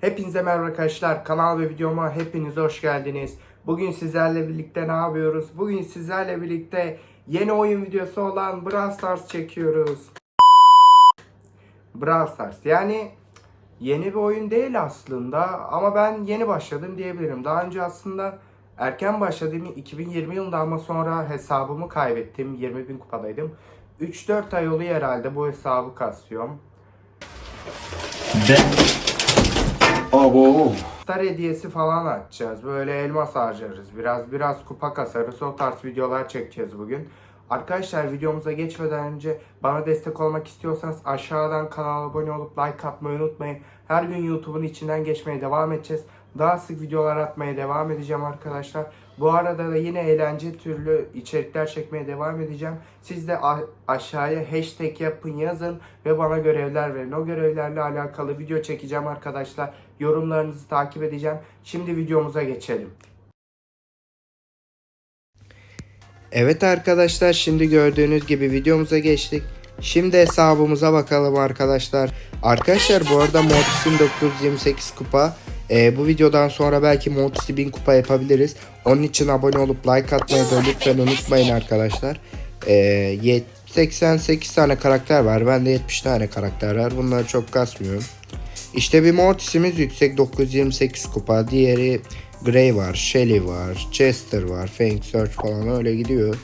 Hepinize merhaba arkadaşlar. Kanal ve videoma hepiniz hoş geldiniz. Bugün sizlerle birlikte ne yapıyoruz? Bugün sizlerle birlikte yeni oyun videosu olan Brawl Stars çekiyoruz. Brawl Stars yani yeni bir oyun değil aslında ama ben yeni başladım diyebilirim. Daha önce aslında erken başladım 2020 yılında ama sonra hesabımı kaybettim. 20 bin kupadaydım. 3-4 ay oluyor herhalde bu hesabı kasıyorum. Ben Abo. Star hediyesi falan açacağız. Böyle elmas harcarız. Biraz biraz kupa kasarız. O tarz videolar çekeceğiz bugün. Arkadaşlar videomuza geçmeden önce bana destek olmak istiyorsanız aşağıdan kanala abone olup like atmayı unutmayın. Her gün YouTube'un içinden geçmeye devam edeceğiz. Daha sık videolar atmaya devam edeceğim arkadaşlar. Bu arada da yine eğlence türlü içerikler çekmeye devam edeceğim. Siz de aşağıya hashtag yapın yazın ve bana görevler verin. O görevlerle alakalı video çekeceğim arkadaşlar. Yorumlarınızı takip edeceğim. Şimdi videomuza geçelim. Evet arkadaşlar şimdi gördüğünüz gibi videomuza geçtik. Şimdi hesabımıza bakalım arkadaşlar. Arkadaşlar bu arada Mortis'in 928 kupa. Ee, bu videodan sonra belki Mortis'i 1000 kupa yapabiliriz. Onun için abone olup like atmayı da lütfen unutmayın arkadaşlar. Ee, yet- 88 tane karakter var. Bende 70 tane karakter var. Bunları çok kasmıyorum. İşte bir Mortis'imiz yüksek 928 kupa. Diğeri Grey var, Shelly var, Chester var, Fang Search falan öyle gidiyor.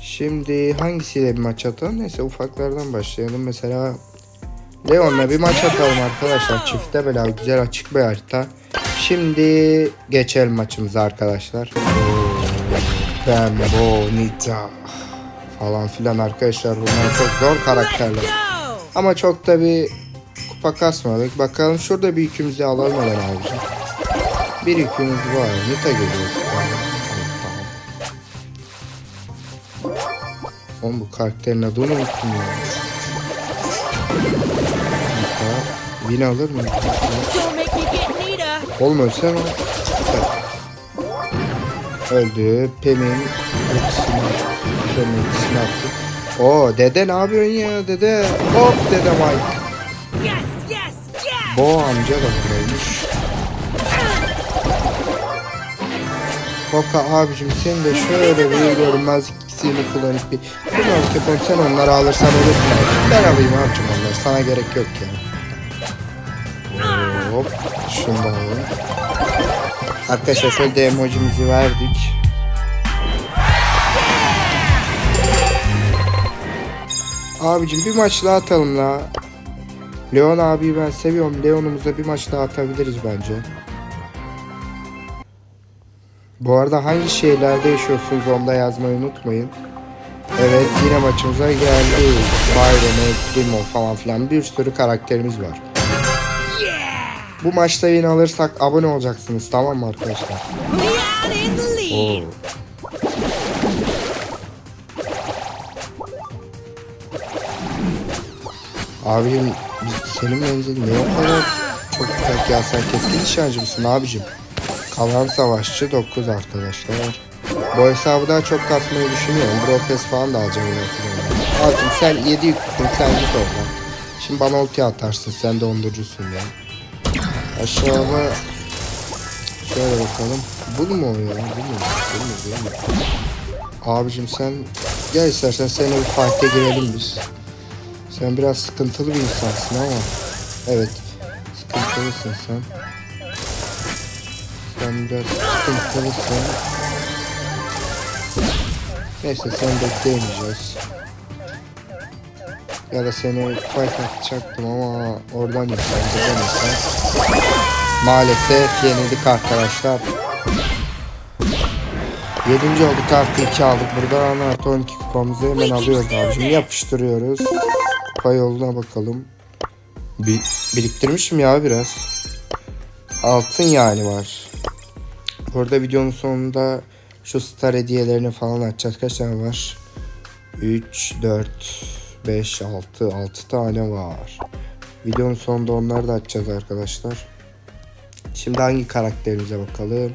Şimdi hangisiyle bir maç atalım? Neyse ufaklardan başlayalım. Mesela Leon'la bir maç atalım arkadaşlar. Çifte bela güzel açık bir harita. Şimdi geçelim maçımıza arkadaşlar. Ben Bonita falan filan arkadaşlar bunlar çok zor karakterler. Ama çok da bir kupa kasmadık. Bakalım şurada bir yükümüzü alalım hemen abicim. Bir yükümüz var. Nita geliyoruz. Tamam. Oğlum bu karakterin adını unuttum ya. Nita. Win alır mı? Oğlum ölsene. Öldü. Pem'in ultisini Pem'in ultisini attı. Oo dede ne yapıyorsun ya dede? Hop dede Mike. Bo amca da buradaymış. Boka abicim sen de şöyle bir görünmez ikisini kullanıp bir Bilmiyorum ki sen onları alırsan abi. Ben alayım abicim onları sana gerek yok ya. Hop şunu da alalım. Arkadaşlar şöyle de emojimizi verdik. Abicim bir maç daha atalım la. Leon abi ben seviyorum. Leon'umuza bir maç daha atabiliriz bence. Bu arada hangi şehirlerde yaşıyorsunuz onu da yazmayı unutmayın. Evet yine maçımıza geldi. Byron, Primo falan filan bir sürü karakterimiz var. Bu maçta yine alırsak abone olacaksınız tamam mı arkadaşlar? Oo. Abim senin menzilin ne kadar çok güzel ya sen keskin nişancı mısın abicim? Kalan savaşçı 9 arkadaşlar. Bu hesabı daha çok kasmayı düşünüyorum. Brofes falan da alacağım. Abicim sen 7 yüklüsün sen git oradan. Şimdi bana ulti atarsın sen de ondurcusun ya. Aşağıda şöyle bakalım. Bu mu o ya? Bu mu? Bu mu? Bu mu? Abicim sen gel istersen seninle bir fight'e girelim biz. Sen biraz sıkıntılı bir insansın ama. Evet. Sıkıntılısın sen. Sen biraz sıkıntılısın. Neyse sen bekleyemeyeceğiz. Ya da seni fight atacaktım ama oradan yükseldi. Maalesef yenildik arkadaşlar. 7. olduk artı 2 aldık. Buradan artı 12 kupamızı hemen alıyoruz abicim. Yapıştırıyoruz. Kupa yoluna bakalım. Bir, biriktirmişim ya biraz. Altın yani var. Burada videonun sonunda şu star hediyelerini falan açacağız. Kaç tane var? 3, 4, 5, 6, 6 tane var. Videonun sonunda onları da açacağız arkadaşlar. Şimdi hangi karakterimize bakalım.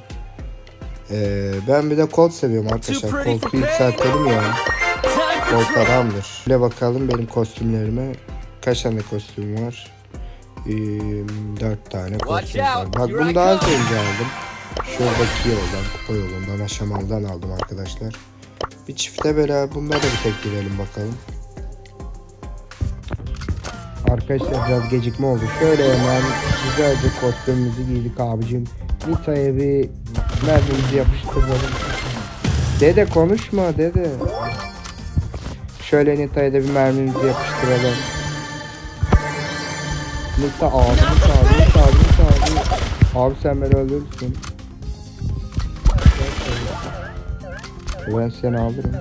Ee, ben bir de Colt seviyorum arkadaşlar. Colt'u yükseltelim yani. Colt adamdır. Şöyle bakalım benim kostümlerime. Kaç tane kostüm var? 4 tane kostüm var. Bak bunu daha az önce aldım. Şuradaki yoldan, kupa yolundan, aşamalıdan aldım arkadaşlar. Bir çifte beraber bunlara da bir tek girelim bakalım. Arkadaşlar biraz gecikme oldu. Şöyle hemen güzelce kostümümüzü giydik abicim. Nita'ya bir mermimizi yapıştıralım. Dede konuşma dede. Şöyle Nita'ya da bir mermimizi yapıştıralım. Nita abini çağır, Nita abini çağır. Abi sen beni öldürürsün. Ben seni alırım.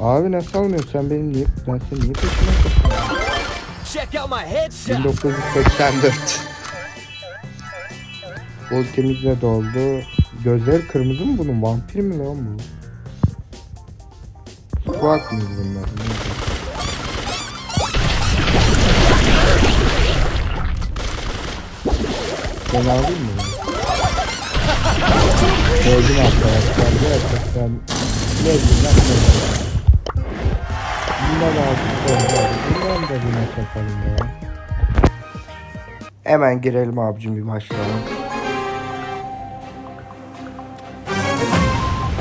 Abi nasıl almıyorsun sen benim niye ben seni niye peşime headshot. 1984 Ultimiz de doldu. Gözleri kırmızı mı bunun? Vampir mi lan bu? Squat mıydı bunlar? Ben alayım mı? Sevdim arkadaşlar. Gerçekten bileyim yapmayacağım. Bundan oldu. Bundan da bir maç yapalım ya. Hemen girelim abicim bir başlayalım.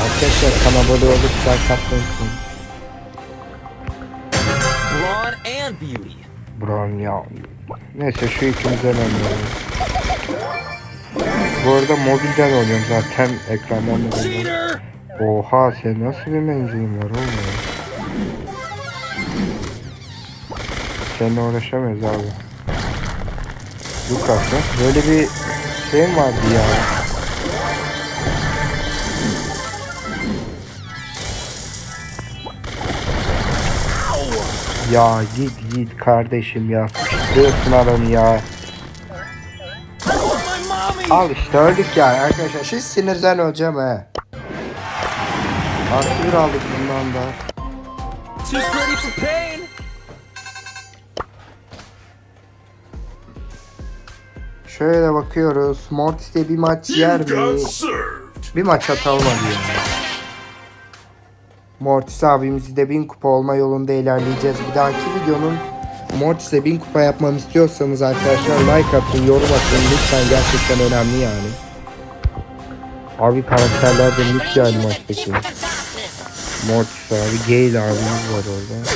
Arkadaşlar kana abone olursa katlansın. Brown ya. Neyse şu ikimiz önemli. Bu arada mobilden oynuyorum zaten ekrandan oynuyorum. Oha sen nasıl bir menzilin var oğlum ya? Seninle uğraşamayız abi. Lucas ya. Böyle bir şey vardı ya? Ya git git kardeşim ya. Sıkıştırıyorsun adamı ya. Al işte öldük yani arkadaşlar. Şimdi sinirden öleceğim he. Artı bir aldık bundan da. Şöyle bakıyoruz. Mortis'te bir maç yer mi? Bir maç atalım hadi ya. Mortis abimizi de 1000 kupa olma yolunda ilerleyeceğiz. Bir dahaki videonun Mortis'e 1000 kupa yapmamı istiyorsanız arkadaşlar like atın, yorum atın lütfen gerçekten önemli yani. Abi karakterlerden hiç yani maçtaki. Mortis abi, Gale abimiz var orada.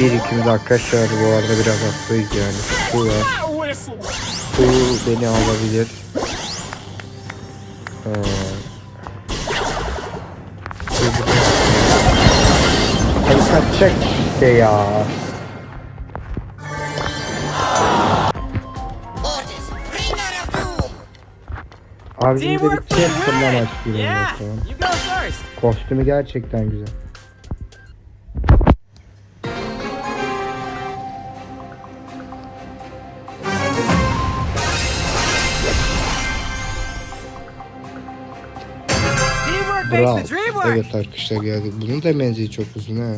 Bir ikimiz arkadaşlar bu arada biraz hastayız yani. Su var. Su beni alabilir. Ee. Ay kaçacak işte ya. Otis, bring out a boom. Abicim de bir Teamwork Work. Evet arkadaşlar geldik. Bunun da menzili çok uzun ha.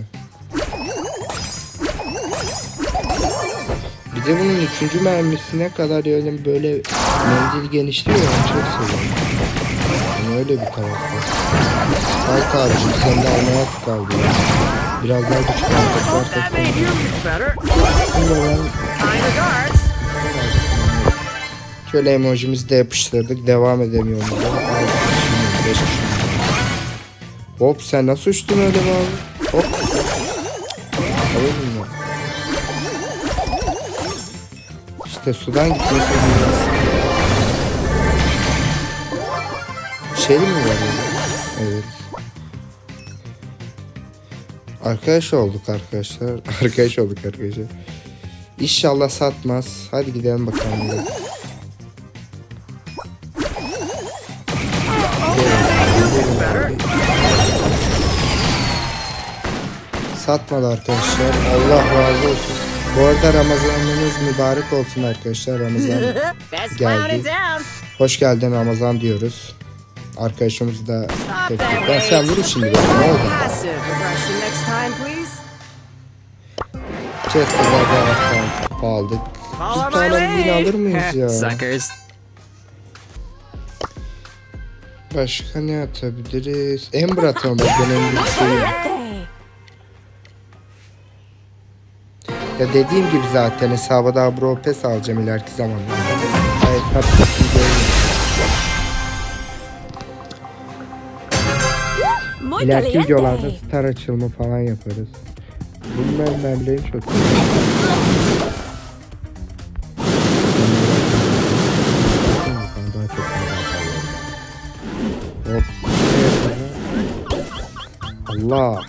Bir de bunun üçüncü mermisine kadar öyle böyle menzil genişliyor ya çok seviyorum. Yani öyle bir karakter. Kalk abicim sen de almaya kaldı. Biraz daha güçlü regards. şöyle emojimizi de yapıştırdık. Devam şimdi, beş kişi. Hop sen nasıl uçtun öyle abi? Hop. İşte sudan gitmesi lazım. Şey mi var ya? Evet. Arkadaş olduk arkadaşlar. Arkadaş olduk arkadaşlar. İnşallah satmaz. Hadi gidelim bakalım. Satmadı arkadaşlar. Allah razı olsun. Bu arada Ramazanınız mübarek olsun arkadaşlar. Ramazan. Geldi. Hoş geldin Ramazan diyoruz. Arkadaşımız da that Ben sen vurun şimdi. Ne oldu? Chester'da da kupa aldık. Bir tane win alır mıyız ya? Suckers. Başka ne atabiliriz? Ember atalım. bak, Ben Ember'ı Ya dediğim gibi zaten hesaba daha Bro Pass alacağım ileriki zamanlarda. Gayet tatlı bir oyun. Muy İleriki videolarda star açılımı falan yaparız. Bunlar mermilerin çok. Allah.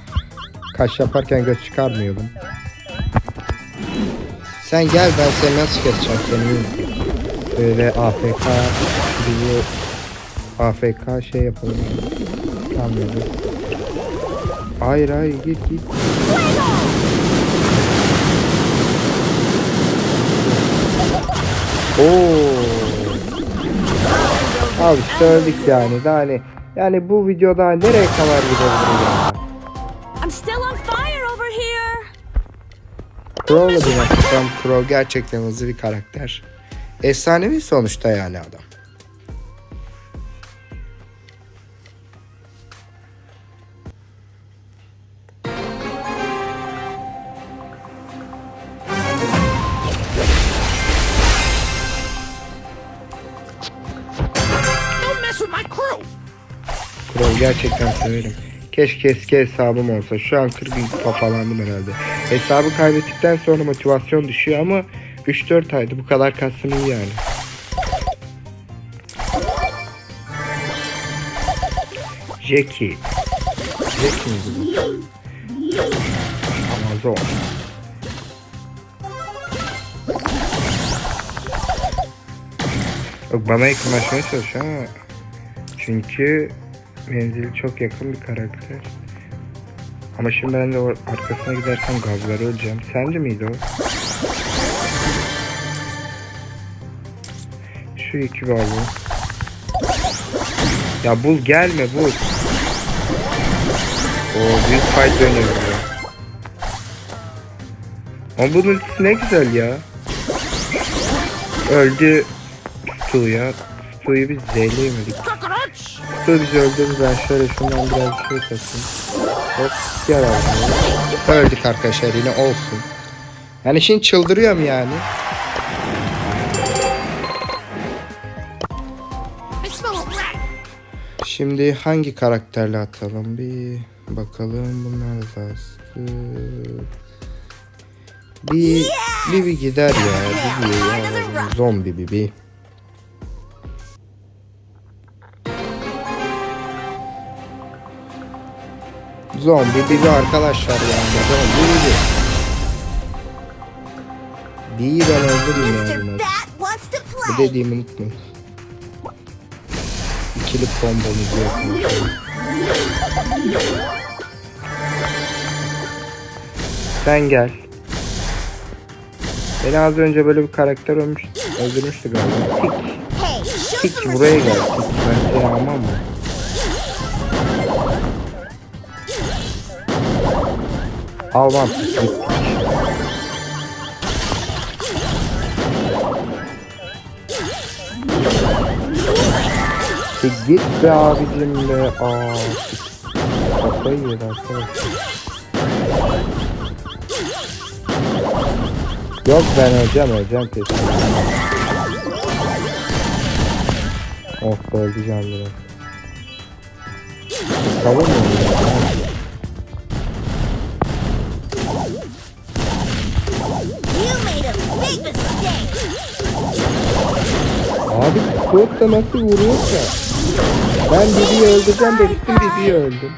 Kaş yaparken göz çıkarmıyordum. Sen gel ben seni nasıl keseceğim seni. Böyle AFK bizi AFK şey yapalım. Anladım. Hayır hayır git git. Oo. İşte öldük yani. Hani yani bu videoda nereye kadar gidebilir ya? Crow'la bir bakacağım. Crow gerçekten hızlı bir karakter. Efsanevi sonuçta yani adam. Crow gerçekten severim. Keşke eski hesabım olsa. Şu an 40 bin toparlandım herhalde. Hesabı kaybettikten sonra motivasyon düşüyor ama 3-4 ayda bu kadar kastım iyi yani. Jackie. Jackie miydi bu? Amazon. Yok bana yakınlaşmaya çalışıyor ama çünkü menzili çok yakın bir karakter. Ama şimdi ben de arkasına gidersem gazları öleceğim. Sence miydi o? Şu iki bu. Ya bul gelme bul. O büyük fight dönüyor. Ama bunun ultisi ne güzel ya. Öldü Stu ya. Stu'yu biz zeyleyemedik. Cockroach. Dur biz öldürdü ben şöyle şundan biraz şey kasayım. Hop abi. Öldük arkadaşlar yine olsun. Yani şimdi çıldırıyorum yani. Şimdi hangi karakterle atalım bir bakalım bunlar da. Bir, bir bir gider ya. Bir bir ya. Zombi bir Zombi bir arkadaşlar yani. Zombi bir. Bir ben öldüreyim ya bunları. Bat wants to Bu dediğimi unutmayın. İkili kombomuzu yapıyoruz. Sen gel. Beni az önce böyle bir karakter ölmüş, öldürmüştü galiba. Tik. Tik buraya gel. Tik. Ben seni almam mı? Almam. Tik. Tik. Tik git be abicim be. Aa. Kafayı yedi arkadaşlar. Yok ben öleceğim öleceğim kesin. Of be öleceğim biraz. Savun mu? Abi Scout da nasıl vuruyorsa. Ben Bibi'yi öldüreceğim de gittim Bibi'yi öldüm.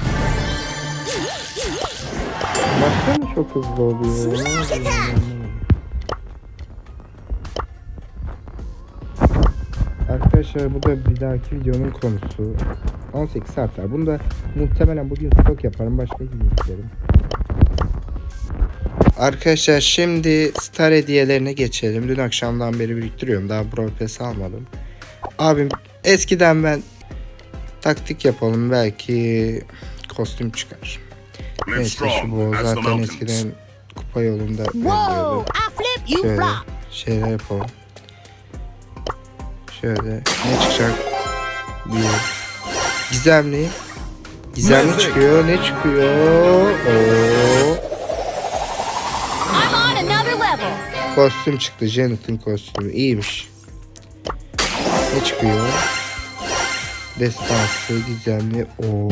Mı çok hızlı oluyor? Arkadaşlar bu da bir dahaki videonun konusu. 18 saatler. Bunu da muhtemelen bugün stok yaparım. Başka gün yüklerim. Arkadaşlar şimdi star hediyelerine geçelim. Dün akşamdan beri biriktiriyorum. Daha Brawl Pass almadım. Abim eskiden ben taktik yapalım. Belki kostüm çıkar. Neyse şu bu zaten eskiden kupa yolunda Şöyle şeyler yapalım. Şöyle ne çıkacak? Bir, Gizemli. Gizemli çıkıyor. Ne çıkıyor? Oo. Kostüm çıktı. Janet'ın kostümü. İyiymiş. Ne çıkıyor? Destansı, gizemli. Oo.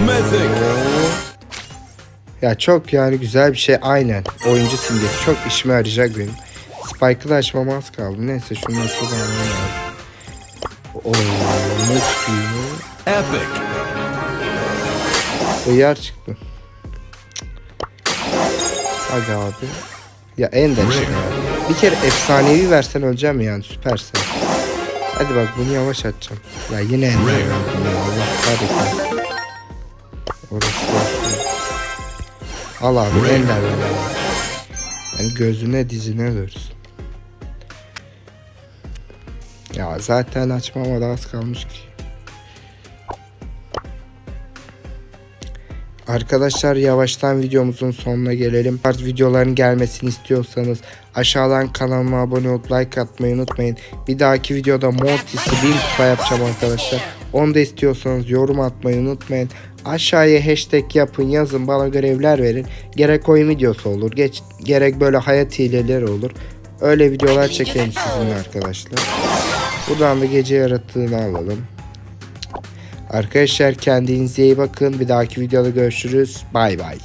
Ya çok yani güzel bir şey. Aynen. Oyuncu simgesi. Çok işime yarayacak benim. Spike'ı da açmam az kaldı. Neyse şunu açalım. Oo, ne çıkıyor? Epic. Hıyar çıktı. Hadi abi. Ya Ender çıktı. Bir kere efsanevi versen öleceğim yani süpersen. Hadi bak bunu yavaş atacağım. Ya yine Ender verdim ya Allah kahretsin. Orası olsun. Al abi Ender ver. Yani gözüne dizine görsün. Ya zaten açmama da az kalmış ki. Arkadaşlar yavaştan videomuzun sonuna gelelim. Tarz videoların gelmesini istiyorsanız aşağıdan kanalıma abone olup like atmayı unutmayın. Bir dahaki videoda Mortis'i 1000 kupa yapacağım arkadaşlar. Onu da istiyorsanız yorum atmayı unutmayın. Aşağıya hashtag yapın yazın bana görevler verin. Gerek oyun videosu olur geç, gerek böyle hayat hileleri olur. Öyle videolar çekelim sizinle arkadaşlar. Buradan da gece yaratığını alalım. Arkadaşlar kendinize iyi bakın. Bir dahaki videoda görüşürüz. Bay bay.